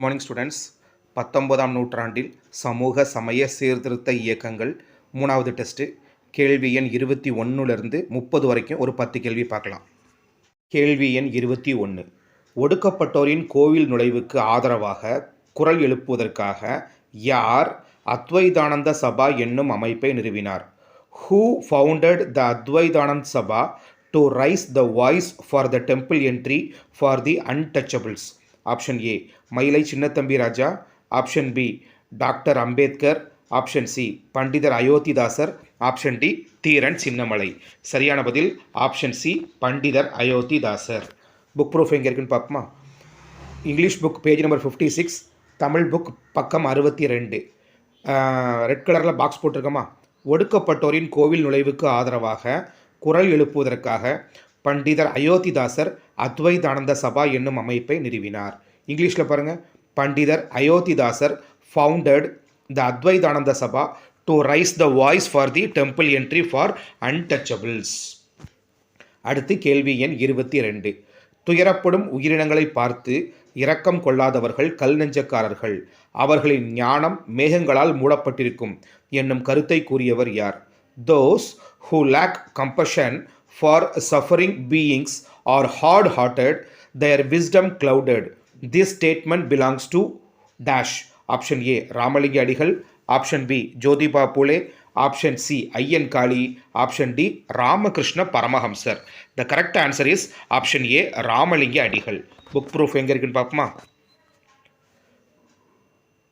Morning students பத்தொன்பதாம் நூற்றாண்டில் சமூக சமய சீர்திருத்த இயக்கங்கள் மூணாவது டெஸ்ட்டு கேள்வி எண் இருபத்தி ஒன்றுலேருந்து முப்பது வரைக்கும் ஒரு பத்து கேள்வி பார்க்கலாம். கேள்வி எண் இருபத்தி ஒன்று ஒடுக்கப்பட்டோரின் கோவில் நுழைவுக்கு ஆதரவாக குரல் எழுப்புவதற்காக யார் அத்வைதானந்த சபா என்னும் அமைப்பை நிறுவினார்? Who founded the Advaitananda Sabha to rise the voice for the temple entry for the untouchables option A. Mylai Chinnathambi Raja. Option B. Doctor Ambedkar. Option C. Pandithar Ayothidasar. Option D. Dheeran Chinnamalai. சரியான பதில் option C. Pandithar Iyothee Thass. Book proof எங்கே இருக்குன்னு பார்ப்போமா? English book page number fifty six Tamil book பக்கம் அறுபத்தி ரெண்டு. Red கலரில் box போட்டிருக்கோமா? ஒடுக்கப்பட்டோரின் கோவில் நுழைவுக்கு ஆதரவாக குரல் எழுப்புவதற்காக பண்டிதர் அயோத்திதாசர் அத்வைதானந்த சபா என்னும் அமைப்பை நிறுவினார். இங்கிலீஷில் பாருங்கள் Pandithar Ayothidasar founded the Advaitananda Sabha to rise the voice for the temple entry for untouchables அடுத்து கேள்வி எண் இருபத்தி ரெண்டு துயரப்படும் உயிரினங்களை பார்த்து இரக்கம் கொள்ளாதவர்கள் கல் நெஞ்சக்காரர்கள். அவர்களின் ஞானம் மேகங்களால் மூடப்பட்டிருக்கும் என்னும் கருத்தை கூறியவர் யார்? Those who lack compassion for suffering beings are hard hearted their wisdom clouded this statement belongs to dash option A Ramalinga Adigal option B Jyotiba Phule option C Ayyan Kali option D Ramakrishna Paramahamsar the correct answer is option A Ramalinga Adigal book proof எங்கே இருக்குன்னு பார்ப்போமா?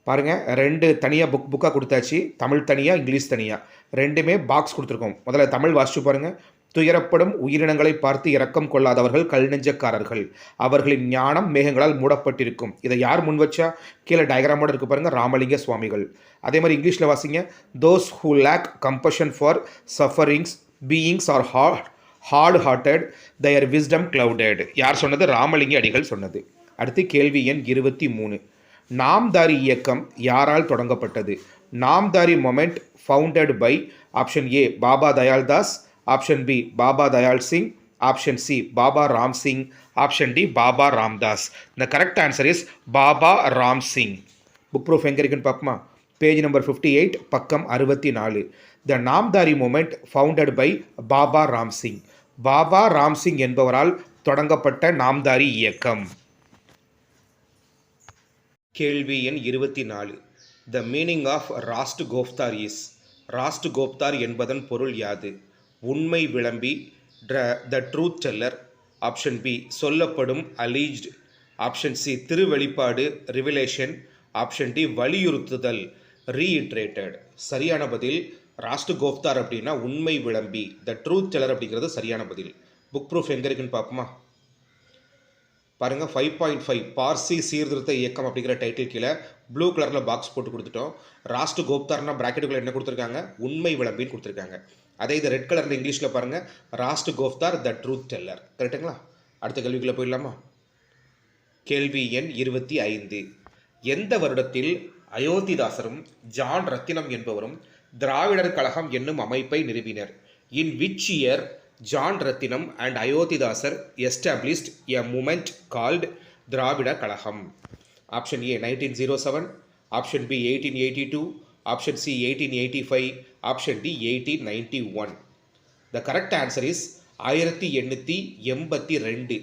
பாருங்கள் ரெண்டு தனியாக book புக்காக கொடுத்தாச்சு. தமிழ் தனியாக English தனியாக ரெண்டுமே பாக்ஸ் கொடுத்துருக்கோம். முதல்ல தமிழ் வாசிச்சு பாருங்கள் துயரப்படும் உயிரினங்களை பார்த்து இரக்கம் கொள்ளாதவர்கள் கல்நெஞ்சக்காரர்கள். அவர்களின் ஞானம் மேகங்களால் மூடப்பட்டிருக்கும். இதை யார் முன் வச்சா? கீழே டயக்ராமோட இருக்கு பாருங்கள் ராமலிங்க சுவாமிகள். அதே மாதிரி இங்கிலீஷில் வாசிங்க. Those who lack compassion for sufferings beings are hard hard hearted their wisdom clouded யார் சொன்னது? ராமலிங்க அடிகள் சொன்னது. அடுத்து கேள்வி எண் இருபத்தி மூணு. நாம்தாரி இயக்கம் யாரால் தொடங்கப்பட்டது? Namdhari movement founded by option A Baba Dayaldas option B Baba Dayal Singh. Option C Baba Ram Singh. Option D Baba Ramdas. இந்த correct answer is Baba Ram Singh. Book proof எங்கே இருக்குன்னு பார்ப்போமா? பேஜ் நம்பர் ஃபிஃப்டி எயிட் பக்கம் அறுபத்தி நாலு the Namdhari movement founded by Baba Ram Singh. Baba Ram Singh என்பவரால் தொடங்கப்பட்ட நாம்தாரி இயக்கம். கேள்வி எண் இருபத்தி நாலு the meaning of Rast Goftar is Rast Goftar என்பதன் பொருள் யாது? உண்மை விளம்பி ட்ர the truth teller option B சொல்லப்படும் அலீஜ்ட் ஆப்ஷன் சி திருவெளிப்பாடு ரிவிலேஷன் ஆப்ஷன் டி வலியுறுத்துதல் ரீஇட்ரேட்டட். சரியான பதில். ராஸ்ட் கோப்தார் அப்படின்னா உண்மை விளம்பி த ட்ரூத் டெல்லர் அப்படிங்கிறது சரியான பதில். புக் ப்ரூஃப் எங்கே இருக்குன்னு பார்ப்போமா? பாருங்கள் ஃபைவ் பாயிண்ட் ஃபைவ் பார்சி சீர்திருத்த இயக்கம் அப்படிங்கிற டைட்டில் கீழே ப்ளூ கலரில் பாக்ஸ் போட்டு கொடுத்துட்டோம். ராஸ்ட் கோப்தார்னா ப்ராக்கெட்டுக்குள்ளே என்ன கொடுத்துருக்காங்க? உண்மை விளம்பின்னு கொடுத்துருக்காங்க. அதே இது ரெட் கலரில் இங்கிலீஷில் பாருங்கள் ராஸ்ட் கோஃப்தார் த ட்ரூத் டெல்லர் கரெக்டுங்களா அடுத்த கேள்விக்குள்ளே போயிடலாமா? கேள்வி எண் இருபத்தி ஐந்து. எந்த வருடத்தில் அயோத்திதாசரும் ஜான் ரத்தினம் என்பவரும் திராவிடர் கழகம் என்னும் அமைப்பை நிறுவினர்? In which year John Rathinam and Ayothidasar established a movement called Dravida Kazhagam? Option A nineteen zero seven option B eighteen eighty two option C eighteen eighty five option D eighteen ninety one the correct answer is ஆயிரத்தி எண்ணூற்றி எண்பத்தி ரெண்டு.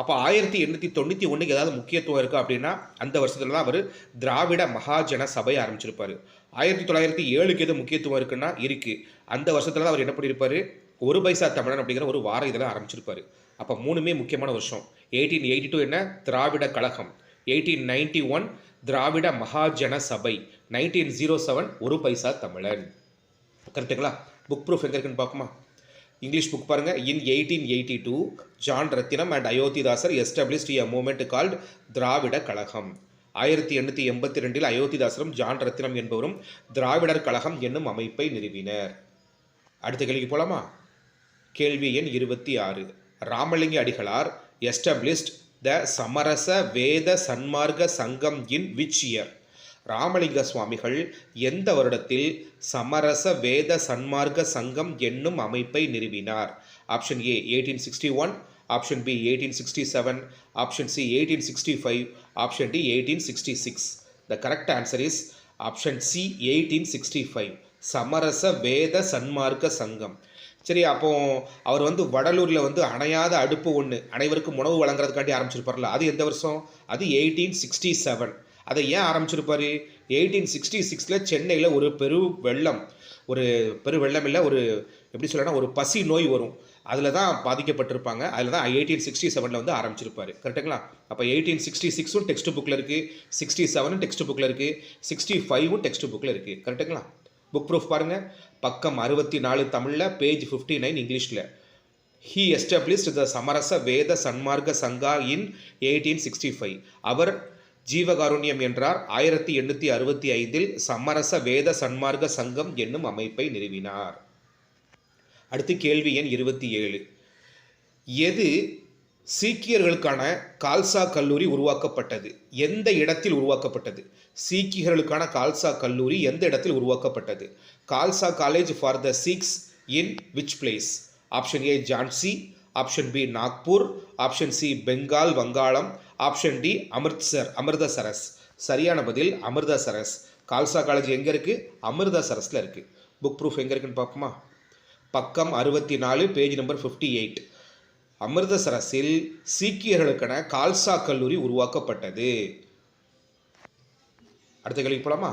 அப்போ ஆயிரத்தி எண்ணூற்றி தொண்ணூற்றி ஒன்றுக்கு ஏதாவது முக்கியத்துவம் இருக்குது அப்படின்னா அந்த வருஷத்தில் தான் அவர் திராவிட மகாஜன சபை ஆரம்பிச்சிருப்பார். ஆயிரத்தி தொள்ளாயிரத்தி ஏழுக்கு எது முக்கியத்துவம் இருக்குன்னா இருக்குது அந்த வருஷத்தில் தான் அவர் என்ன பண்ணியிருப்பார் ஒரு பைசா தமிழன் அப்படிங்கிற ஒரு வார இதெல்லாம் ஆரம்பிச்சிருப்பாரு. அப்போ மூணுமே முக்கியமான வருஷம். எயிட்டீன் எயிட்டி டூ என்ன? Dravida Kazhagam. Eighteen ninety one Dravida Mahajana Sabha. Nineteen zero seven ஒரு பைசா தமிழன். கரெக்டுங்களா புக் ப்ரூஃப் எங்கே இருக்குன்னு பார்க்குமா இங்கிலீஷ் புக் பாருங்கள் in eighteen eighty two John Rathinam and Ayothidasar established a movement called Dravida Kazhagam ஆயிரத்தி எண்ணூற்றி எண்பத்தி ரெண்டில் அயோத்திதாசரும் ஜான் ரத்தினம் என்பவரும் திராவிடர் கழகம் என்னும் அமைப்பை நிறுவினர். அடுத்த கேள்விக்கு போகலாமா கேள்வி எண் இருபத்தி ஆறு. ராமலிங்க அடிகளார் எஸ்டாப்ளிஷ்ட் த சமரச வேத சன்மார்க்க சங்கம் இன் விச் இயர் ராமலிங்க சுவாமிகள் எந்த வருடத்தில் சமரச வேத சன்மார்க்க சங்கம் என்னும் அமைப்பை நிறுவினார்? Option A eighteen sixty one option B eighteen sixty seven option C eighteen sixty five option D eighteen sixty six the correct answer is option C eighteen sixty five Samarasa Veda Sanmarga சங்கம். சரி அப்போ அவர் வந்து வடலூரில் வந்து அணையாத அடுப்பு ஒன்று அனைவருக்கும் உணவு வழங்குறதுக்காண்டி ஆரம்பிச்சிருப்பார்ல அது எந்த வருஷம்? அது எயிட்டீன் சிக்ஸ்டி செவன் அதை ஏன் ஆரம்பிச்சிருப்பார்? எயிட்டீன் சிக்ஸ்டி சிக்ஸில் சென்னையில் ஒரு பெரு வெள்ளம் ஒரு பெரு வெள்ளம் இல்லை ஒரு எப்படி சொல்லனா ஒரு பசி நோய் வரும். அதில் தான் பாதிக்கப்பட்டிருப்பாங்க. அதில் தான் எயிட்டீன் சிக்ஸ்டி செவனில் வந்து ஆரம்பிச்சிருப்பார். கரெக்டுங்களா அப்போ எயிட்டீன் சிக்ஸ்டி சிக்ஸும் டெக்ஸ்ட் புக்கில் இருக்குது சிக்ஸ்டி செவனும் டெக்ஸ்ட் புக்கில் இருக்குது சிக்ஸ்டி ஃபைவும் டெக்ஸ்ட் புக்கில் இருக்குது கரெக்டுங்களா புக் ப்ரூஃப் பாருங்கள் பக்கம் அறுபத்தி நாலு தமிழில் பேஜ் ஃபிஃப்டி நைன் இங்கிலீஷில். He established the Samarasa Veda Sanmarga Sangha in eighteen sixty five அவர் ஜீவகாருண்யம் என்றார். ஆயிரத்தி எண்ணூற்றி அறுபத்தி ஐந்தில் சமரச வேத சன்மார்க்க சங்கம் என்னும் அமைப்பை நிறுவினார். அடுத்து கேள்வி எண் இருபத்தி ஏழு. எது சீக்கியர்களுக்கான கால்சா கல்லூரி உருவாக்கப்பட்டது? எந்த இடத்தில் உருவாக்கப்பட்டது? சீக்கியர்களுக்கான கால்சா கல்லூரி எந்த இடத்தில் உருவாக்கப்பட்டது? Khalsa college for the Sikhs in which place? Option A Jhansi option B Nagpur option C Bengal Vangalam option D Amritsar Amritsar சரியான பதில் அமிர்தசரஸ் கால்சா காலேஜ் எங்கே இருக்குது அமிர்தசரஸில் இருக்குது புக் ப்ரூஃப் எங்கே இருக்குன்னு பார்ப்போமா? பக்கம் அறுபத்தி நாலு பேஜ் நம்பர் ஃபிஃப்டி எயிட் அமிர்தசரஸில் சீக்கியர்களுக்கான கால்சா கல்லூரி உருவாக்கப்பட்டது. அடுத்த கேள்வி போலாமா?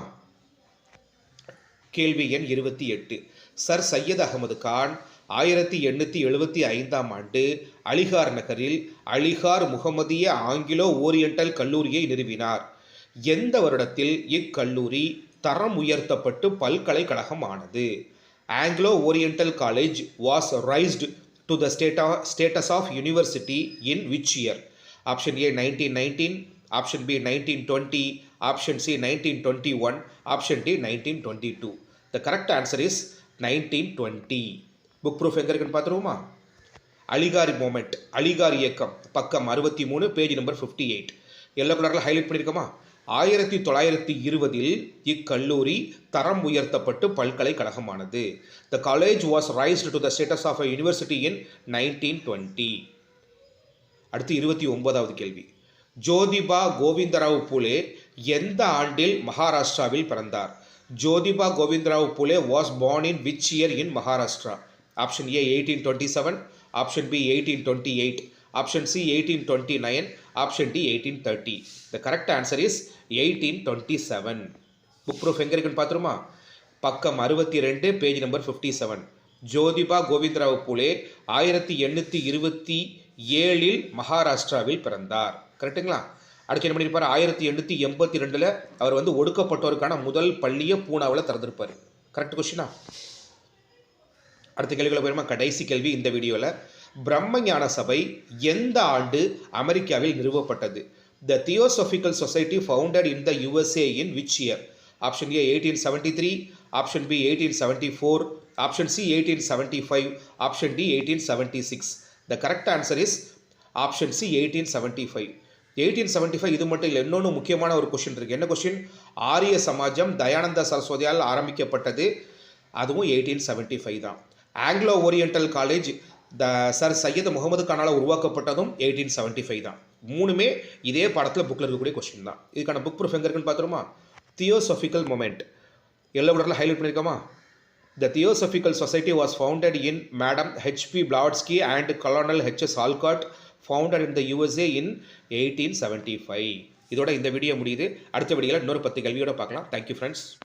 கேள்வி எண் இருபத்தி எட்டு. சர் சையத் அகமது கான் ஆயிரத்தி எண்ணூற்றி எழுபத்தி ஐந்தாம் ஆண்டு அலிகார் நகரில் அலிகார் முகமதிய ஆங்கிலோ ஓரியண்டல் கல்லூரியை நிறுவினார். எந்த வருடத்தில் இக்கல்லூரி தரம் உயர்த்தப்பட்டு பல்கலைக்கழகம் ஆனது Anglo Oriental college was raised to the status status of university in which year option A nineteen nineteen option B nineteen twenty option C nineteen twenty one option D nineteen twenty two. The correct answer is nineteen twenty. Book proof எங்கே இருக்குன்னு பார்த்துருவோமா? அலிகாரி moment Aligarh இயக்கம். பக்கம் அறுபத்தி மூணு page number fifty eight yellow கலரில் highlight பண்ணியிருக்கோமா? ஆயிரத்தி தொள்ளாயிரத்தி இருபதில் இக்கல்லூரி தரம் உயர்த்தப்பட்டு பல்கலைக்கழகமானது. The college was raised to the status of a university in nineteen twenty அடுத்து இருபத்தி ஒன்பதாவது கேள்வி. ஜோதிபா கோவிந்தராவ் பூலே எந்த ஆண்டில் மகாராஷ்டிராவில் பிறந்தார்? Jyotiba Govindrao Phule was born in which year in Maharashtra option A eighteen twenty seven option B eighteen twenty eight option C eighteen twenty nine option D eighteen thirty the correct answer is eighteen twenty seven book proof எங்கே இருக்குன்னு பார்த்துருமா? பக்கம் அறுபத்தி ரெண்டு page number fifty seven Jyotiba Govindrao Phule ஆயிரத்தி எண்ணூற்றி இருபத்தி ஏழில் மகாராஷ்டிராவில் பிறந்தார். கரெக்ட்டுங்களா அடுத்து என்ன பண்ணியிருப்பார் ஆயிரத்தி எண்ணூற்றி எண்பத்தி ரெண்டில் அவர் வந்து ஒடுக்கப்பட்டோருக்கான முதல் பள்ளியை பூனாவில் திறந்திருப்பார். கரெக்ட் கொஸ்டினா அடுத்த கேள்விகளை போயிருமா? கடைசி கேள்வி இந்த வீடியோவில் பிரம்மஞான சபை எந்த ஆண்டு அமெரிக்காவில் நிறுவப்பட்டது? The theosophical society founded in the USA in which year option A eighteen seventy three option B eighteen seventy four option C eighteen seventy five option D eighteen seventy six the correct answer is option C eighteen seventy five eighteen seventy five இது மட்டும் இல்லை இன்னொன்று முக்கியமான ஒரு question இருக்குது என்ன question ஆரிய சமாஜம் தயானந்த சரஸ்வதியால் ஆரம்பிக்கப்பட்டது. அதுவும் எயிட்டீன் செவன்ட்டி ஃபைவ் தான். Anglo Oriental college the sir Syed Muhammad கானால் உருவாக்கப்பட்டதும் எயிட்டீன் செவன்ட்டி ஃபைவ் தான். மூணுமே இதே படத்தில் புக்கில் இருக்கக்கூடிய கொஸ்டின் தான். இதுக்கான புக் ப்ரூஃப் எங்கே இருக்குன்னு பார்த்துருமா? தியோசபிக்கல் மொமெண்ட் எல்லோ கலரில் highlight பண்ணியிருக்கோமா the theosophical society was founded in madam H P Blavatsky and colonel H S Olcott founded in the USA in eighteen seventy five இதோட இந்த வீடியோ முடியுது. அடுத்த வீடியோவில் இன்னொரு பத்து கல்வியோட பார்க்கலாம். Thank you friends